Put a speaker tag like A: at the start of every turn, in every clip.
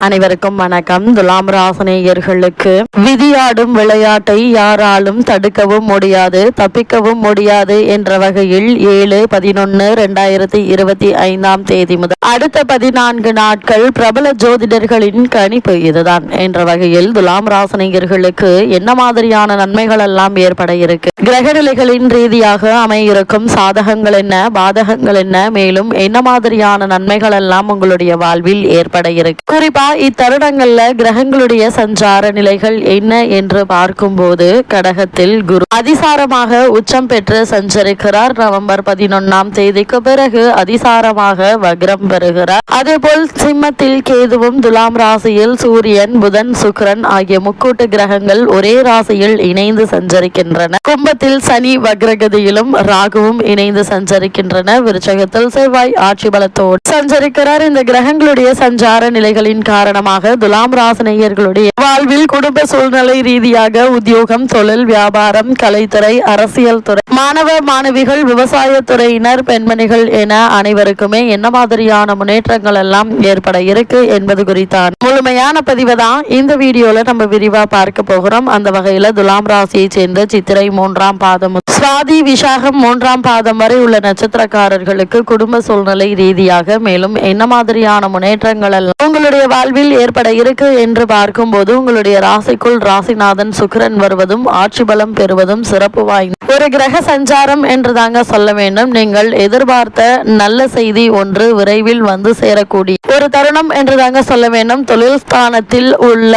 A: அனைவருக்கும் வணக்கம். துலாம் ராசனேயர்களுக்கு விதியாடும் விளையாட்டை யாராலும் தடுக்கவும் முடியாது தப்பிக்கவும் முடியாது என்ற வகையில் ஏழு பதினொன்னு ரெண்டாயிரத்தி இருபத்தி ஐந்தாம் தேதி முதல் அடுத்த பதினான்கு நாட்கள் பிரபல ஜோதிடர்களின் கணிப்பு இதுதான் என்ற வகையில் துலாம் ராசனேயர்களுக்கு என்ன மாதிரியான நன்மைகள் எல்லாம் ஏற்பட இருக்கு? கிரகநிலைகளின் ரீதியாக அமையிருக்கும் சாதகங்கள் என்ன பாதகங்கள் என்ன மேலும் என்ன மாதிரியான நன்மைகள் எல்லாம் உங்களுடைய வாழ்வில் ஏற்பட இருக்கு? குறிப்பா இத்தருணங்கள்ல கிரகங்களுடைய சஞ்சார நிலைகள் என்ன என்று பார்க்கும்போது கடகத்தில் குரு அதிசாரமாக உச்சம் பெற்று சஞ்சரிக்கிறார். நவம்பர் பதினொன்னாம் தேதிக்கு பிறகு அதிசாரமாக வக்ரம் பெறுகிறார். அதேபோல் சிம்மத்தில் கேதுவும் துலாம் ராசியில் சூரியன் புதன் சுக்கிரன் ஆகிய முக்கூட்டு கிரகங்கள் ஒரே ராசியில் இணைந்து சஞ்சரிக்கின்றன. கும்பத்தில் சனி வக்ரகதியிலும் ராகுவும் இணைந்து சஞ்சரிக்கின்றன. விருச்சகத்தில் செவ்வாய் ஆட்சி பலத்தோடு சஞ்சரிக்கிறார். இந்த கிரகங்களுடைய சஞ்சார நிலைகளின் காரணமாக துலாம் ராசினியர்களுடைய வாழ்வில் குடும்ப சூழ்நிலை ரீதியாக உத்தியோகம் தொழில் வியாபாரம் கலைத்துறை அரசியல் துறை மாணவ மாணவிகள் விவசாய துறையினர் பெண்மணிகள் என அனைவருக்குமே என்ன மாதிரியான முன்னேற்றங்கள் எல்லாம் ஏற்பட இருக்கு என்பது குறித்தான். முழுமையான பதிவு தான் இந்த வீடியோல நம்ம விரிவா பார்க்க போகிறோம். அந்த வகையில துலாம் ராசியை சேர்ந்த சித்திரை மூன்றாம் பாதம் சுவாதி விசாகம் மூன்றாம் பாதம் வரை உள்ள நட்சத்திரக்காரர்களுக்கு குடும்ப சூழ்நிலை ரீதியாக மேலும் என்ன மாதிரியான முன்னேற்றங்கள் எல்லாம் உங்களுடைய வாழ்வில் ஏற்பட இருக்கு என்று பார்க்கும்போது உங்களுடைய ராசிக்குள் ராசிநாதன் சுக்கிரன் வருவதும் ஆட்சி பலம் பெறுவதும் சிறப்பு வாய்ந்த ஒரு கிரக சஞ்சாரம் என்று தாங்க சொல்ல வேண்டும். நீங்கள் எதிர்பார்த்த நல்ல செய்தி ஒன்று விரைவில் வந்து சேரக்கூடிய ஒரு தருணம் என்று தாங்க சொல்ல வேண்டும். தொழில் ஸ்தானத்தில் உள்ள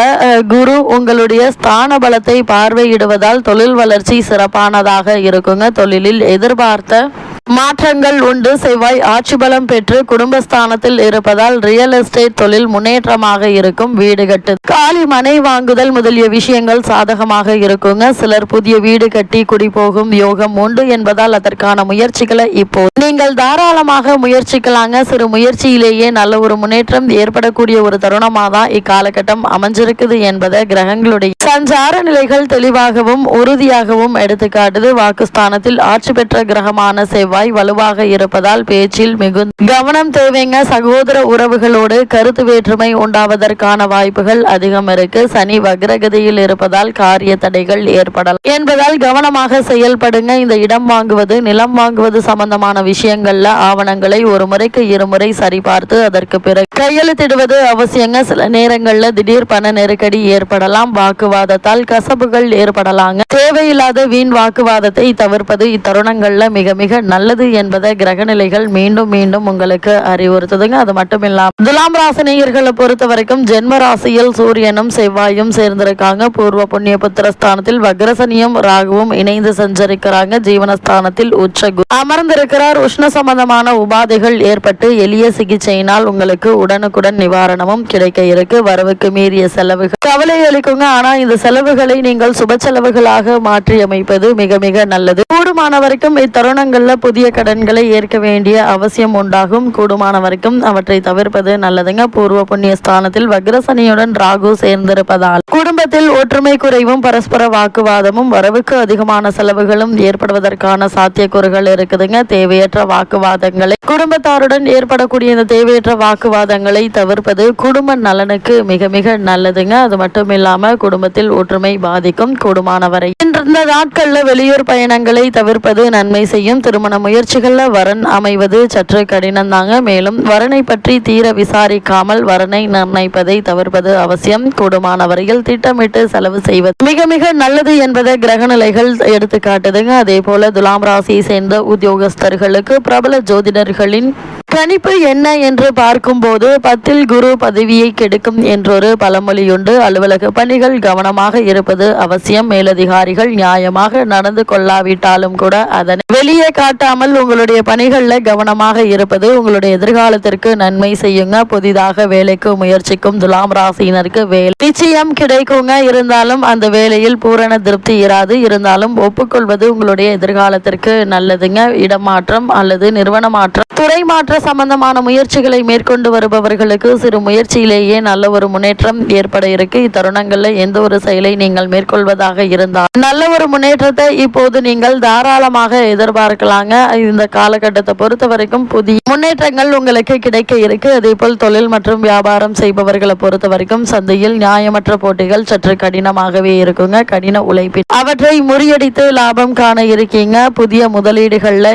A: குரு உங்களுடைய ஸ்தான பலத்தை பார்வையிடுவதால் தொழில் வளர்ச்சி சிறப்பானதாக இருக்குங்க. தொழிலில் எதிர்பார்த்த மாற்றங்கள் உண்டு. செவ்வாய் ஆட்சி பலம் பெற்று குடும்பஸ்தானத்தில் இருப்பதால் ரியல் எஸ்டேட் தொழில் முன்னேற்றமாக இருக்கும். வீடு கட்டு காலி மனை வாங்குதல் முதலிய விஷயங்கள் சாதகமாக இருக்குங்க. சிலர் புதிய வீடு கட்டி குடி போகும் யோகம் உண்டு என்பதால் அதற்கான முயற்சிகளை இப்போ நீங்கள் தாராளமாக முயற்சிக்கலாங்க. சிறு முயற்சியிலேயே நல்ல ஒரு முன்னேற்றம் ஏற்படக்கூடிய ஒரு தருணமாக தான் இக்காலகட்டம் அமைஞ்சிருக்குது என்பதை கிரகங்களுடைய சஞ்சார நிலைகள் தெளிவாகவும் உறுதியாகவும் எடுத்துக்காட்டுது. வாக்குஸ்தானத்தில் ஆட்சி பெற்ற கிரகமான செவ்வாய் வலுவாக இருப்பதால் பேச்சில் மிகுந்த கவனம் தேவைங்க. சகோதர உறவுகளோடு கருத்து வேற்றுமை உண்டாவதற்கான வாய்ப்புகள் அதிகம் இருக்கு. சனி வக்ரகதியில் இருப்பதால் காரிய தடைகள் ஏற்படலாம் என்பதால் கவனமாக செயல்படுங்க. இந்த இடம் வாங்குவது நிலம் வாங்குவது சம்பந்தமான விஷயங்கள்ல ஆவணங்களை ஒரு முறைக்கு இருமுறை சரிபார்த்து அதற்கு பிறகு கையெழுத்திடுவது அவசியங்க. சில நேரங்கள்ல திடீர் பண நெருக்கடி ஏற்படலாம். வாக்குவாதத்தால் கசப்புகள் ஏற்படலாங்க. தேவையில்லாத வீண் வாக்குவாதத்தை தவிர்ப்பது இத்தருணங்கள்ல மிக மிக நல்ல நல்லது என்பதை கிரகநிலைகள் மீண்டும் மீண்டும் உங்களுக்கு அறிவுறுத்துதுங்க. அது மட்டும் இல்லாம துலாம் ராசினியர்களை பொறுத்த வரைக்கும் ஜென்ம ராசியில் சூரியனும் செவ்வாயும் சேர்ந்திருக்காங்க. பூர்வ புண்ணிய புத்திரஸ்தானத்தில் வக்ரசனியும் ராகுவும் இணைந்து சஞ்சரிக்கிறாங்க. ஜீவனஸ்தானத்தில் உச்சகு அமர்ந்திருக்கிறார். உஷ்ண சம்பந்தமான உபாதைகள் ஏற்பட்டு எளிய சிகிச்சையினால் உங்களுக்கு உடனுக்குடன் நிவாரணமும் கிடைக்க இருக்கு. வரவுக்கு மீறிய செலவுகள். கவலை அளிக்குங்க. ஆனா இந்த செலவுகளை நீங்கள் சுப செலவுகளாக மாற்றி அமைப்பது மிக மிக நல்லது. கூடுமான வரைக்கும் இத்தருணங்கள்ல புதிய கடன்களை ஏற்க வேண்டிய அவசியம் உண்டாகும். கூடுமான வரைக்கும் அவற்றை தவிர்ப்பது நல்லதுங்க. பூர்வ புண்ணிய ஸ்தானத்தில் வக்ரசனியுடன் ராகு சேர்ந்திருப்பதால். குடும்பத்தில் ஒற்றுமை குறைவும் பரஸ்பர வாக்குவாதமும் வரவுக்கு அதிகமான செலவுகளும் ஏற்படுவதற்கான சாத்தியக்கூறுகள் இருக்குதுங்க. தேவையற்ற வாக்குவாதங்களை குடும்பத்தாருடன் ஏற்படக்கூடிய இந்த தேவையற்ற வாக்குவாதங்களை தவிர்ப்பது குடும்ப நலனுக்கு மிக மிக நல்லதுங்க. அது மட்டும் இல்லாம குடும்பத்தில் ஒற்றுமை பாதிக்கும். கூடுமான வரை இந்த நாட்கள்ல வெளியூர் பயணங்களை தவிர்ப்பது நன்மை செய்யும். திருமணம் முயற்சிகளில் வரன் அமைவது சற்று கடினம்தாங்க. மேலும் வரனை பற்றி தீர விசாரிக்காமல் வரனை நிர்ணயிப்பதை தவிர்ப்பது அவசியம். கூடுமான வரையில் திட்டமிட்டு செலவு செய்வது மிக மிக நல்லது என்பதை கிரகநிலைகள் எடுத்து காட்டுதுங்க அதே போல துலாம் ராசியை சேர்ந்த உத்தியோகஸ்தர்களுக்கு பிரபல ஜோதிடர்களின் கணிப்பு என்ன என்று பார்க்கும்போது பத்தில் குரு பதவியை கெடுக்கும் என்றொரு பழமொழியுண்டு. அலுவலக பணிகள் கவனமாக இருப்பது அவசியம். மேலதிகாரிகள் நியாயமாக நடந்து கொள்ளாவிட்டாலும் கூட அதனை வெளியே காட்ட காட்டாமல் உங்களுடைய பணிகளில் கவனமாக இருப்பது உங்களுடைய எதிர்காலத்திற்கு நன்மை செய்யுங்க. புதிதாக வேலைக்கு முயற்சிக்கும் துலாம் ராசியினருக்கு வேலை நிச்சயம் கிடைக்குங்க. இருந்தாலும் அந்த வேலையில் பூரண திருப்தி இராது. இருந்தாலும் ஒப்புக்கொள்வது உங்களுடைய எதிர்காலத்திற்கு நல்லதுங்க. இடமாற்றம் அல்லது நிறுவன மாற்றம் துறை மாற்ற சம்பந்தமான முயற்சிகளை மேற்கொண்டு வருபவர்களுக்கு சிறு முயற்சியிலேயே நல்ல ஒரு முன்னேற்றம் ஏற்பட இருக்கு. இத்தருணங்கள்ல எந்த ஒரு செயலை நீங்கள் மேற்கொள்வதாக இருந்தால் நல்ல ஒரு முன்னேற்றத்தை இப்போது நீங்கள் தாராளமாக எதிர்பார்க்கலாங்க. இந்த காலகட்டத்தை பொறுத்த வரைக்கும் புதிய முன்னேற்றங்கள் உங்களுக்கு கிடைக்க இருக்கு. அதே போல் தொழில் மற்றும் வியாபாரம் செய்பவர்களை பொறுத்த வரைக்கும் சந்தையில் நியாயமற்ற போட்டிகள் சற்று கடினமாகவே இருக்குங்க. கடின உழைப்பில் அவற்றை முறியடித்து லாபம் காண இருக்கீங்க. புதிய முதலீடுகள்ல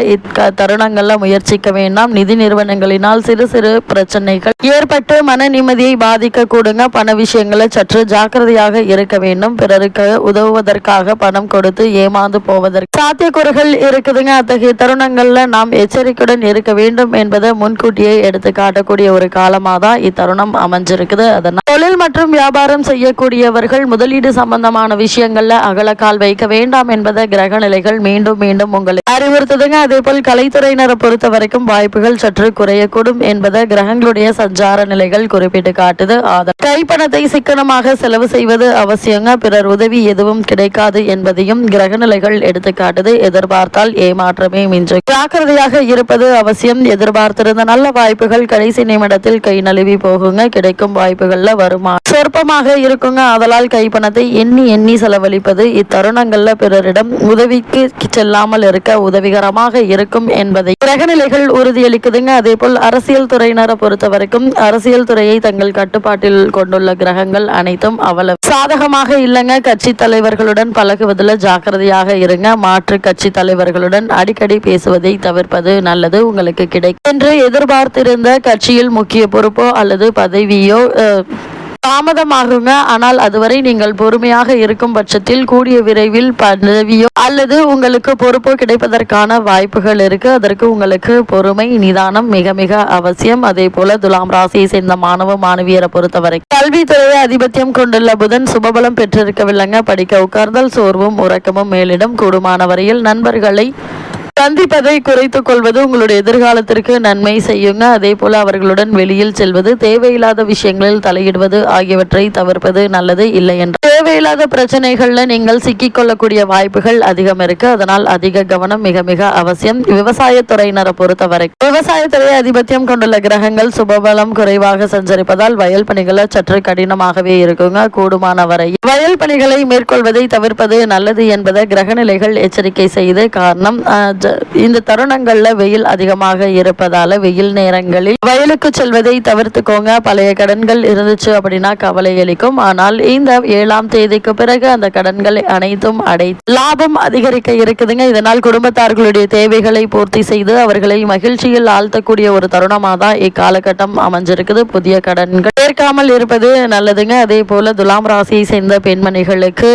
A: தருணங்கள்ல முயற்சிக்க வேண்டாம். நிதி நிறுவனங்களினால் சிறு சிறு பிரச்சனைகள் ஏற்பட்டு மன நிம்மதியை பாதிக்க கூடுங்க. பண விஷயங்களை சற்று ஜாக்கிரதையாக இருக்க வேண்டும். பிறருக்கு உதவுவதற்காக பணம் கொடுத்து ஏமாந்து போவதற்கு சாத்தியக்கூறுகள் இருக்குதுங்க. அத்தகைய தருணங்களில் நாம் எச்சரிக்கையுடன் இருக்க வேண்டும் என்பதை முன்கூட்டியே எடுத்து காட்டக்கூடிய ஒரு காலமாக தான் இத்தருணம் அமைஞ்சிருக்குது. அதனால் தொழில் மற்றும் வியாபாரம் செய்யக்கூடியவர்கள் முதலீடு சம்பந்தமான விஷயங்கள்ல அகலக்கால் வைக்க வேண்டாம் என்பதை கிரக நிலைகள் மீண்டும் மீண்டும் உங்களை அறிவுறுத்துதுங்க. அதே போல் கலைத்துறையினரை பொறுத்த வரைக்கும் வாய்ப்புகள் சற்று குறையக்கூடும் என்பதை கிரகங்களுடைய சஞ்சார நிலைகள் குறிப்பிட்டு காட்டுது. ஆதார் கைப்பணத்தை சிக்கனமாக செலவு செய்வது அவசியங்க. பிறர் உதவி எதுவும் கிடைக்காது என்பதையும் கிரக நிலைகள் எடுத்து காட்டுது. எதிர்பார்த்தால் ஏமாற்றமே மிஞ்சு ஜாக்கிரதையாக இருப்பது அவசியம். எதிர்பார்த்திருந்த நல்ல வாய்ப்புகள் கடைசி நிமிடத்தில் கை நழுவி போகுங்க. கிடைக்கும் வாய்ப்புகள்ல வருமா? சொற்பமாக இருக்குங்க. ஆதலால் கைப்பணத்தை எண்ணி எண்ணி செலவழிப்பது இத்தருணங்கள்ல பிறரிடம் உதவிக்கு செல்லாமல் இருக்க உதவிகரமாக இருக்கும் என்பதை. கிரகநிலைகள் உறுதியளிக்குதுங்க. அதே போல் அரசியல் துறையினரை பொறுத்த வரைக்கும் அரசியல் துறையை தங்கள் கட்டுப்பாட்டில் கொண்டுள்ள கிரகங்கள் அனைத்தும் அவ்வளவு சாதகமாக இல்லைங்க. கட்சி தலைவர்களுடன் பழகுவதில் ஜாக்கிரதையாக இருங்க. மாற்று கட்சி தலைவர்களுடன் அடிக்கடி பேசுவதை தவிர்ப்பது நல்லது உங்களுக்கு கிடைக்கும். என்று எதிர்பார்த்திருந்த கட்சியில் முக்கிய பொறுப்போ அல்லது பதவியோ தாமதமாகுங்க. ஆனால் அதுவரை நீங்கள் பொறுமையாக இருக்கும் பட்சத்தில் கூடிய விரைவில் பதவியோ அல்லது உங்களுக்கு பொறுப்போ கிடைப்பதற்கான வாய்ப்புகள் இருக்கு. அதற்கு உங்களுக்கு பொறுமை நிதானம் மிக மிக அவசியம். அதே போல துலாம் ராசியை சேர்ந்த மாணவ மாணவியரை பொறுத்தவரை கல்வித்துறையை ஆதிபத்தியம் கொண்டுள்ள புதன் சுபபலம் பெற்றிருக்கவில்லைங்க. படிக்க உட்கார்ந்தால் சோர்வும் உறக்கமும் மேலிடம். கூடுமான வரையில் நண்பர்களை சந்திப்பதை குறைத்துக் கொள்வது உங்களுடைய எதிர்காலத்திற்கு நன்மை செய்யுங்க. அதே போல அவர்களுடன் வெளியில் செல்வது தேவையில்லாத விஷயங்களில் தலையிடுவது ஆகியவற்றை தவிர்ப்பது நல்லது இல்லை என்று தேவையில்லாத பிரச்சனைகள்ல நீங்கள் சிக்கிக்கொள்ளக்கூடிய வாய்ப்புகள் அதிகம் இருக்கு. அதனால் அதிக கவனம் மிக மிக அவசியம். விவசாயத்துறையினரை பொறுத்தவரை விவசாயத்துறை ஆதிபத்தியம் கொண்டுள்ள கிரகங்கள் சுபபலம் குறைவாக சஞ்சரிப்பதால் வயல் பணிகளை சற்று கடினமாகவே இருக்குங்க. கூடுமான வரை வயல் பணிகளை மேற்கொள்வதை தவிர்ப்பது நல்லது என்பதை கிரகநிலைகள் எச்சரிக்கை செய்து காரணம் இந்த தருணங்கள்ல வெயில் அதிகமாக இருப்பதால வெயில் நேரங்களில் வயலுக்கு செல்வதை தவிர்த்துக்கோங்க. பழைய கடன்கள் இருந்துச்சு அப்படின்னா கவலை அளிக்கும். ஆனால் இந்த ஏழாம் தேதிக்கு பிறகு அந்த கடன்களை அனைத்தும் அடை லாபம் அதிகரிக்க இருக்குதுங்க. இதனால் குடும்பத்தார்களுடைய தேவைகளை பூர்த்தி செய்து அவர்களை மகிழ்ச்சியில் ஆழ்த்தக்கூடிய ஒரு தருணமாக தான் இக்காலகட்டம் அமைஞ்சிருக்குது. புதிய கடன்கள் ஏற்காமல் இருப்பது நல்லதுங்க. அதே போல துலாம் ராசியை சேர்ந்த பெண்மணிகளுக்கு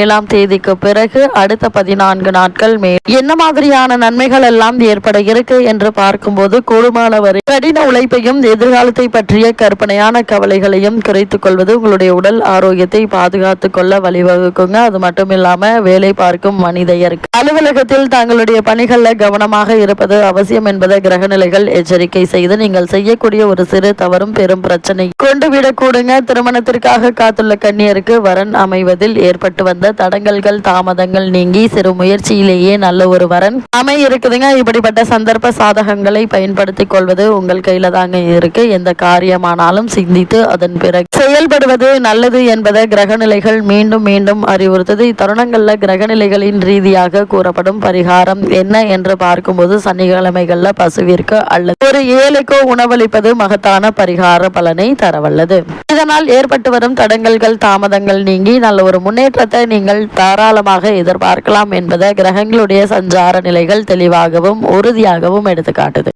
A: ஏழாம் தேதிக்கு பிறகு அடுத்த பதினான்கு நாட்கள் மேல் என்ன மாதிரியான நன்மைகள் எல்லாம் ஏற்பட இருக்கு என்று பார்க்கும்போது கூடுமானவரை கடின உழைப்பையும் எதிர்காலத்தை பற்றிய கற்பனையான கவலைகளையும் குறைத்துக் கொள்வது உங்களுடைய உடல் ஆரோக்கியத்தை பாதுகாத்துக் கொள்ள வழிவகுக்குங்க. அது மட்டும் இல்லாம வேலை பார்க்கும் மனிதையருக்கு. அலுவலகத்தில் தங்களுடைய பணிகள்ல கவனமாக இருப்பது அவசியம் என்பதை கிரகநிலைகள் எச்சரிக்கை செய்து நீங்கள் செய்யக்கூடிய ஒரு சிறு தவறும் பெரும் பிரச்சனை. கொண்டு விடக்கூடுங்க திருமணத்திற்காக காத்துள்ள கண்ணியருக்கு வரன் அமைவதில் ஏற்பட்டு வந்த தடங்கல்கள் தாமதங்கள் நீங்கி சிறு முயற்சியிலேயே நல்ல ஒரு வரன் அமை இருக்குதுங்க. இப்படிப்பட்ட சந்தர்ப்ப சாதகங்களை பயன்படுத்திக் கொள்வது உங்கள் கையில தாங்க இருக்கு. எந்த காரியமானாலும் சிந்தித்து அதன் பிறகு செயல்படுவது நல்லது என்பதை கிரகநிலைகள் மீண்டும் மீண்டும் அறிவுறுத்தது. இத்தருணங்கள்ல கிரகநிலைகளின் ரீதியாக கூறப்படும் பரிகாரம் என்ன என்று பார்க்கும்போது சனிக்கிழமைகள்ல பசுவிற்கு அல்லது ஒரு ஏழைக்கோ உணவளிப்பது மகத்தான பரிகார பலனை தரவல்லது. இதனால் ஏற்பட்டு வரும் தடங்கல்கள் தாமதங்கள் நீங்கி நல்ல ஒரு முன்னேற்றத்தை நீங்கள் தாராளமாக எதிர்பார்க்கலாம் என்பதை கிரகங்களுடைய சஞ்சார நிலைகள் தெளிவாகவும் உறுதியாகவும் எடுத்து காட்டுது